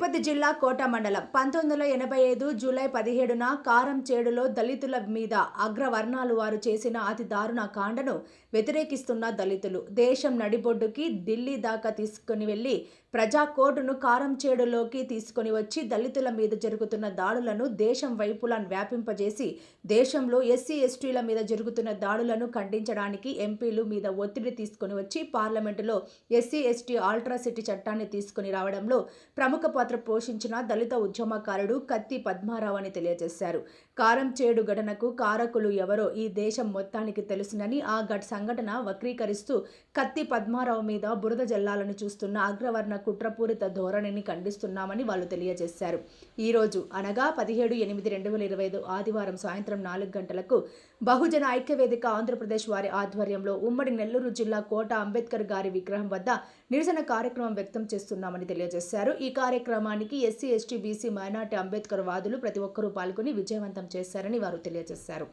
తిరుపతి జిల్లా కోట మండలం. పంతొమ్మిది వందల ఎనభై ఐదు జూలై పదిహేడున కారం చేడులో దళితుల మీద అగ్రవర్ణాలు వారు చేసిన అతి దారుణ కాండను వ్యతిరేకిస్తున్న దళితులు. దేశం నడిబొడ్డుకి ఢిల్లీ దాకా తీసుకుని వెళ్ళి ప్రజా కోర్టును కారం చేడులోకి తీసుకొని వచ్చి దళితుల మీద జరుగుతున్న దాడులను దేశం వైపులా వ్యాపింపజేసి దేశంలో ఎస్సీ ఎస్టీల మీద జరుగుతున్న దాడులను ఖండించడానికి ఎంపీలు మీద ఒత్తిడి తీసుకొని వచ్చి పార్లమెంటులో ఎస్సీ ఎస్టీ ఆల్ట్రాసిటీ చట్టాన్ని తీసుకుని రావడంలో ప్రముఖ పాత్ర పోషించిన దళిత ఉద్యమకారుడు కత్తి పద్మారావు అని తెలియజేశారు. కారం చేడు ఘటనకు కారకులు ఎవరో ఈ దేశం మొత్తానికి తెలుసునని ఆ ఘట సంఘటన వక్రీకరిస్తూ కత్తి పద్మారావు మీద బురద జల్లాలను చూస్తున్న అగ్రవర్ణ కుట్రపూరిత ధోరణిని ఖండిస్తున్నామని వాళ్ళు తెలియజేశారు. ఈరోజు అనగా పదిహేడు ఎనిమిది రెండు వేల ఇరవై ఐదు ఆదివారం సాయంత్రం నాలుగు గంటలకు బహుజన ఐక్యవేదిక ఆంధ్రప్రదేశ్ వారి ఆధ్వర్యంలో ఉమ్మడి నెల్లూరు జిల్లా కోట అంబేద్కర్ గారి విగ్రహం వద్ద నిరసన కార్యక్రమం వ్యక్తం చేస్తున్నామని తెలియజేశారు. ఈ కార్యక్రమానికి SC ST BC minority Ambedkar వాదులు ప్రతి ఒక్కరూ పాల్గొని విజయవంతం చేశారని వారు తెలియజేశారు.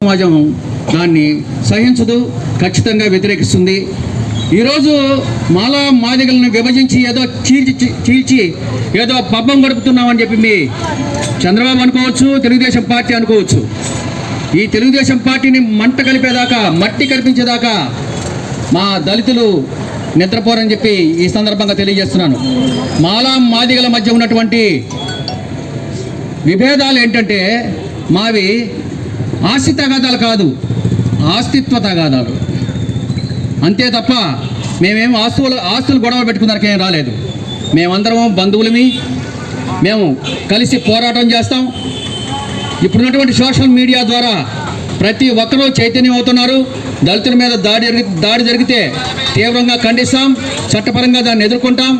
సమాజం దాన్ని సహించదు ఖచ్చితంగా వ్యతిరేకిస్తుంది. ఈరోజు మాలా మాదిగలను విభజించి ఏదో చీల్చి చీల్చి ఏదో పబ్బం గడుపుతున్నామని చెప్పి మీ చంద్రబాబు అనుకోవచ్చు తెలుగుదేశం పార్టీ అనుకోవచ్చు. ఈ తెలుగుదేశం పార్టీని మంట కలిపేదాకా మట్టి కల్పించేదాకా మా దళితులు నిద్రపోరని చెప్పి ఈ సందర్భంగా తెలియజేస్తున్నాను. మాలా మాదిగల మధ్య ఉన్నటువంటి విభేదాలు ఏంటంటే మావి ఆస్తి తగాదాలు కాదు ఆస్తిత్వ తగాదాలు అంతే తప్ప మేమేం ఆస్తులు ఆస్తులు గొడవ పెట్టుకున్నానికి ఏం రాలేదు. మేమందరం బంధువులమి మేము కలిసి పోరాటం చేస్తాం. ఇప్పుడున్నటువంటి సోషల్ మీడియా ద్వారా ప్రతి ఒక్కరూ చైతన్యం అవుతున్నారు దళితుల మీద దాడి దాడి జరిగితే తీవ్రంగా ఖండిస్తాం చట్టపరంగా దాన్ని ఎదుర్కొంటాం.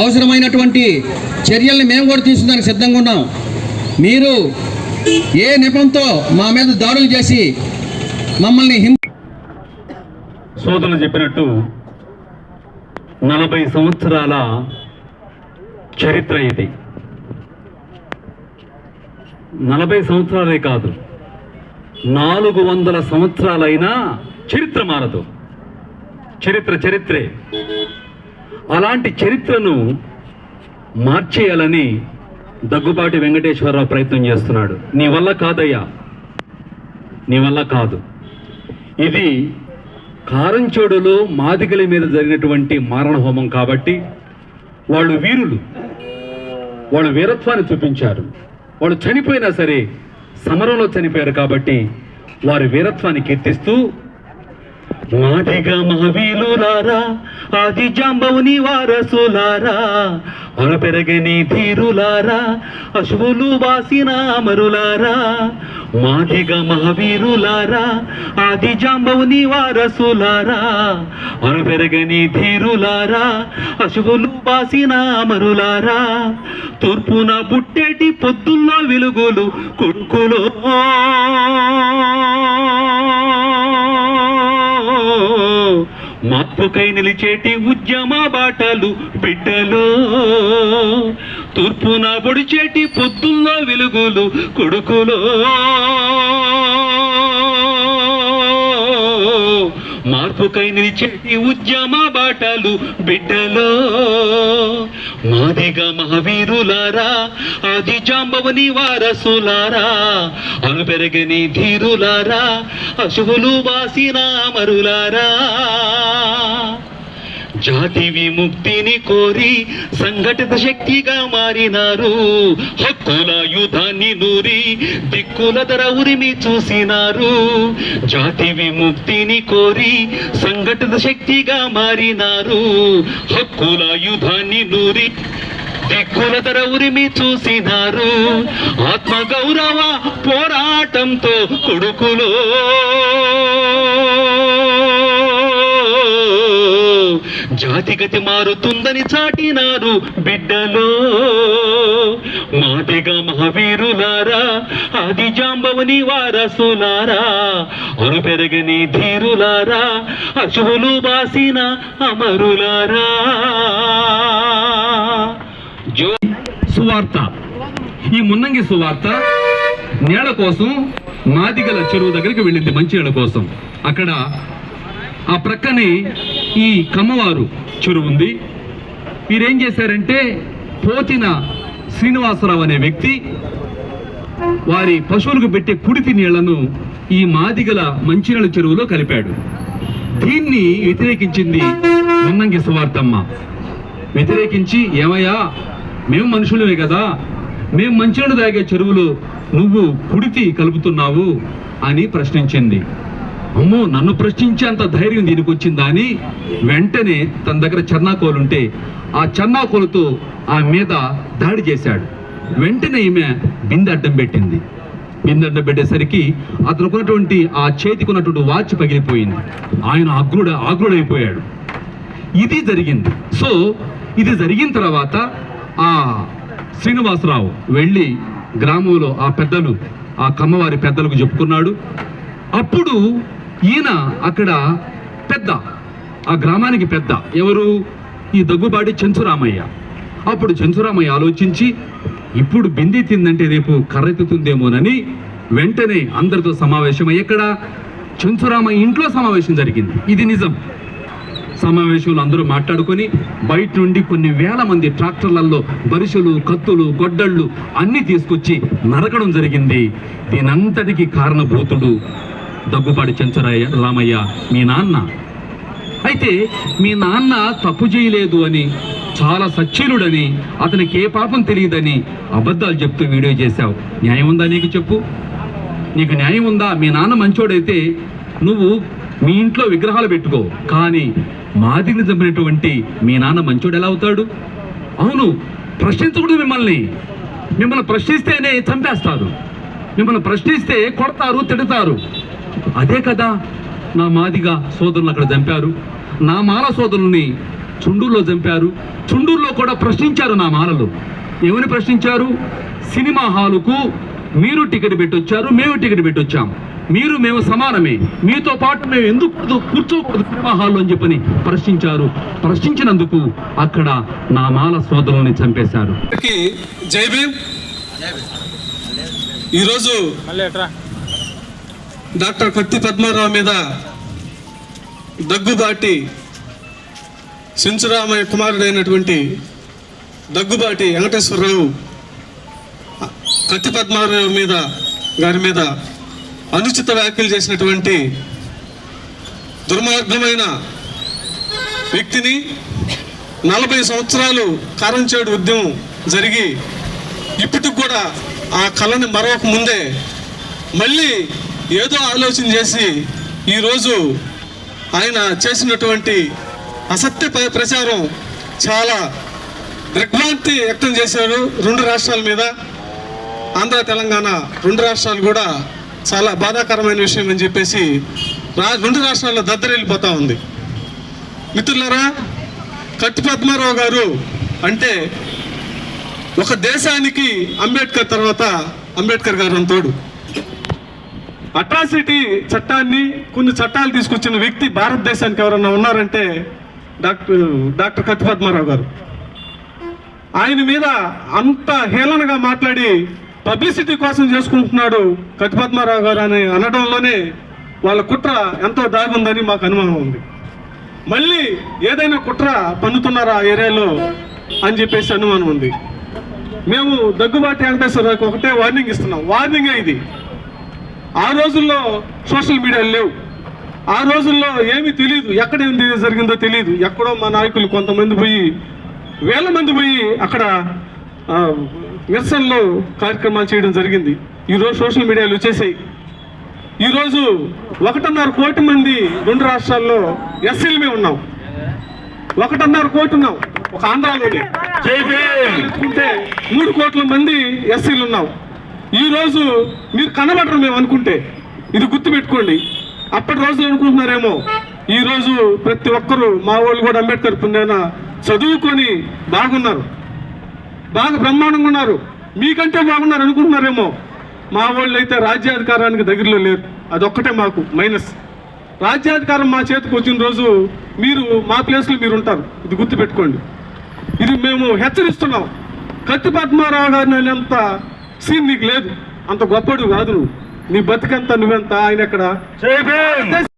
అవసరమైనటువంటి చర్యల్ని మేము కూడా తీసుకున్నానికి సిద్ధంగా ఉన్నాం. మీరు ఏ నెపంతో మా మీద దాడులు చేసి మమ్మల్ని సోదరులు చెప్పినట్టు నలభై సంవత్సరాల చరిత్ర ఇది. నలభై సంవత్సరాలే కాదు నాలుగు వందల సంవత్సరాలైనా చరిత్ర మారదు. చరిత్ర చరిత్రే. అలాంటి చరిత్రను మార్చేయాలని దగ్గుబాటి వెంకటేశ్వరరావు ప్రయత్నం చేస్తున్నాడు. నీ వల్ల కాదయ్యా. నీ వల్ల కాదు. ఇది కారంచోడులో మాదిగల మీద జరిగినటువంటి మారణ హోమం కాబట్టి వాళ్ళు వీరులు. వాళ్ళు వీరత్వాన్ని చూపించారు. వాళ్ళు చనిపోయినా సరే సమరంలో చనిపోయారు కాబట్టి వారి వీరత్వాన్ని కీర్తిస్తూ మాదిగ మహవీలులారా ఆది జాంబవుని వారసులారా మన పెరగని ధీరులారా అశువులు వాసిన అమరులారా మాదిగ మహావీరులారా ఆది జాంబవుని వారసులారా మన పెరగని ధీరులారా అశువులు వాసిన అమరులారా తూర్పున పుట్టేటి పొద్దుల్లో వెలుగులు కొడుకులో. మార్పుకై నిలిచేటి ఉద్యమ బాటలు బిడ్డలు. తూర్పున పొడిచేటి పొద్దుల్లో వెలుగులు కొడుకులో. మార్పుకై నిలిచేటి ఉద్యమ బాటలు బిడ్డలో. మాదిగ మహావీరులారా ఆది జాంబవని వారసులారా అను పెరగని ధీరులారా అశువులు వాసిన మరులారా జాతి విముక్తిని కోరి సంఘటిత శక్తిగా మారినారు. హక్కుల యుధాన్ని నూరి దిక్కుల ధర ఉరిమి చూసినారు. జాతి విముక్తిని కోరి సంఘటిత శక్తిగా మారినారు. హక్కుల యుధాన్ని నూరి దిక్కుల ధర ఉరిమి చూసినారు. ఆత్మ గౌరవ పోరాటంతో కొడుకులో జాతిగతి మారుతుందని చాటినారు బిడ్డలో. మాదిగా మహావీరులారా ఆది జాంబవని వారసులారా అను పెరగని ధీరులారా అశువులు బాసిన అమరులారా. జో సువార్త. ఈ మున్నంగి సువార్త నేల కోసం మాదిగల చెరువు దగ్గరికి వెళ్ళింది మంచి నీళ్ళ కోసం. అక్కడ ఆ ప్రక్కనే ఈ కమ్మవారు చెరువు ఉంది. వీరేం చేశారంటే పోతిన శ్రీనివాసరావు అనే వ్యక్తి వారి పశువులకు పెట్టే కుడితి నీళ్ళను ఈ మాదిగల మంచినీళ్ళ చెరువులో కలిపాడు. దీన్ని వ్యతిరేకించింది మున్నంగి సువార్తమ్మ. వ్యతిరేకించి ఏమయ్యా మేము మనుషులమే కదా మేము మంచినీళ్ళు తాగే చెరువులో నువ్వు కుడితి కలుపుతున్నావు అని ప్రశ్నించింది. అమ్మో నన్ను ప్రశ్నించేంత ధైర్యం దీనికి వచ్చిందా అని వెంటనే తన దగ్గర చెన్నాకోలుంటే ఆ చెన్నాకోలుతో ఆ మీద దాడి చేశాడు. వెంటనే ఈమె బిందె అడ్డం పెట్టింది. బిందె అడ్డం పెట్టేసరికి అతనుకున్నటువంటి ఆ చేతికి ఉన్నటువంటి వాచ్ పగిలిపోయింది. ఆయన అగ్రుడ ఆగ్రుడైపోయాడు. ఇది జరిగింది. సో ఇది జరిగిన తర్వాత ఆ శ్రీనివాసరావు వెళ్ళి గ్రామంలో ఆ పెద్దలు ఆ కమ్మవారి పెద్దలకు చెప్పుకున్నాడు. అప్పుడు ఈయన అక్కడ పెద్ద ఆ గ్రామానికి పెద్ద. ఎవరు? ఈ దగ్గుబాటి చెంచురామయ్య. అప్పుడు చెంచురామయ్య ఆలోచించి ఇప్పుడు బిందె తిందంటే రేపు కర్రెత్తుతుందేమోనని వెంటనే అందరితో సమావేశం ఎక్కడ? చెంచురామయ్య ఇంట్లో సమావేశం జరిగింది. ఇది నిజం. సమావేశంలో అందరూ మాట్లాడుకొని బయట నుండి కొన్ని వేల మంది ట్రాక్టర్లలో బరిసెలు కత్తులు గొడ్డళ్ళు అన్నీ తీసుకొచ్చి నరకడం జరిగింది. దీనంతటికి కారణభూతుడు దగ్గుపాటి చెంచరాయ రామయ్య మీ నాన్న. అయితే మీ నాన్న తప్పు చేయలేదు అని చాలా సచ్చీలుడని అతనికి ఏ పాపం తెలియదని అబద్ధాలు చెప్తూ వీడియో చేశావు. న్యాయం ఉందా నీకు చెప్పు. నీకు న్యాయం ఉందా? మీ నాన్న మంచోడైతే నువ్వు మీ ఇంట్లో విగ్రహాలు పెట్టుకో. కానీ మాదిరిని చంపినటువంటి మీ నాన్న మంచోడు ఎలా అవుతాడు? అవును ప్రశ్నించకూడదు మిమ్మల్ని. మిమ్మల్ని ప్రశ్నిస్తేనే చంపేస్తారు. మిమ్మల్ని ప్రశ్నిస్తే కొడతారు తిడతారు. అదే కదా నా మాదిగా సోదరులు అక్కడ చంపారు. నా మాల సోదరుల్ని చుండూరులో చంపారు. చుండూరులో కూడా ప్రశ్నించారు నా మాలలు. ఏమని ప్రశ్నించారు? సినిమా హాలుకు మీరు టికెట్ పెట్టొచ్చారు మేము టికెట్ పెట్టొచ్చాం. మీరు మేము సమానమే. మీతో పాటు మేము ఎందుకు కూర్చోకూడదు సినిమా హాల్లో అని చెప్పని ప్రశ్నించారు. ప్రశ్నించినందుకు అక్కడ నా మాల సోదరుల్ని చంపేశారు. జై భీమ్. ఈరోజు డాక్టర్ కత్తి పద్మారావు మీద దగ్గుబాటి సించురామయ్య కుమారుడైనటువంటి దగ్గుబాటి వెంకటేశ్వరరావు కత్తి పద్మారావు మీద గారి మీద అనుచిత వ్యాఖ్యలు చేసినటువంటి దుర్మార్గమైన వ్యక్తిని నలభై సంవత్సరాలు కారంచేడు ఉద్యమం జరిగి ఇప్పటికి కూడా ఆ కళని మరొక ముందే మళ్ళీ ఏదో ఆలోచన చేసి ఈరోజు ఆయన చేసినటువంటి అసత్య ప్రచారం చాలా దిగ్భ్రాంతి వ్యక్తం చేశారు రెండు రాష్ట్రాల మీద. ఆంధ్ర తెలంగాణ రెండు రాష్ట్రాలు కూడా చాలా బాధాకరమైన విషయం అని చెప్పేసి రా రెండు రాష్ట్రాల్లో దద్దరెళ్ళిపోతా ఉంది. మిత్రులరా కట్టి పద్మారావు గారు అంటే ఒక దేశానికి అంబేద్కర్ తర్వాత అంబేద్కర్ గారు అంతోడు. అట్రాసిటీ చట్టాన్ని కొన్ని చట్టాలు తీసుకొచ్చిన వ్యక్తి భారతదేశానికి ఎవరన్నా ఉన్నారంటే డాక్టర్ డాక్టర్ కత్తి పద్మారావు గారు. ఆయన మీద అంత హేళనగా మాట్లాడి పబ్లిసిటీ కోసం చేసుకుంటున్నాడు కత్తి పద్మారావు గారు అని అనడంలోనే వాళ్ళ కుట్ర ఎంతో దాగుందని మాకు అనుమానం ఉంది. మళ్ళీ ఏదైనా కుట్ర పన్నుతున్నారా ఆ ఏరియాలో అని చెప్పేసి అనుమానం ఉంది. మేము దగ్గుబాటి వెంకటేశ్వరరావుకి ఒకటే వార్నింగ్ ఇస్తున్నాం. వార్నింగే ఇది? ఆ రోజుల్లో సోషల్ మీడియాలు లేవు. ఆ రోజుల్లో ఏమీ తెలియదు ఎక్కడ ఏం జరిగిందో తెలియదు ఎక్కడో మా నాయకులు కొంతమంది పోయి వేల మంది పోయి అక్కడ నిరసనలో కార్యక్రమాలు చేయడం జరిగింది. ఈరోజు సోషల్ మీడియాలు వచ్చేసాయి. ఈరోజు ఒకటిన్నర కోటి మంది రెండు రాష్ట్రాల్లో ఎస్సీలమే ఉన్నాం. ఒకటిన్నర కోటి ఉన్నాం. ఒక ఆంధ్రాలోనే. మూడు కోట్ల మంది ఎస్సీలు ఉన్నాం. ఈరోజు మీరు కనబడరు మేము అనుకుంటే. ఇది గుర్తుపెట్టుకోండి. అప్పటి రోజులు అనుకుంటున్నారేమో ఈ రోజు ప్రతి ఒక్కరూ మా వాళ్ళు కూడా అంబేద్కర్ పుణ్యాన చదువుకొని బాగున్నారు. బాగా బ్రహ్మాండంగా ఉన్నారు. మీకంటే బాగున్నారు అనుకుంటున్నారేమో. మా వాళ్ళు అయితే రాజ్యాధికారానికి దగ్గరలో లేరు. అదొక్కటే మాకు మైనస్. రాజ్యాధికారం మా చేతికి వచ్చిన రోజు మీరు మా ప్లేస్లో మీరు ఉంటారు. ఇది గుర్తుపెట్టుకోండి. ఇది మేము హెచ్చరిస్తున్నాం. కత్తి పద్మారావు గారిని అంత సీన్ నీకు లేదు. అంత గొప్పడు కాదు నువ్వు. నీ బతికంత నువ్వెంత? ఆయన ఎక్కడ?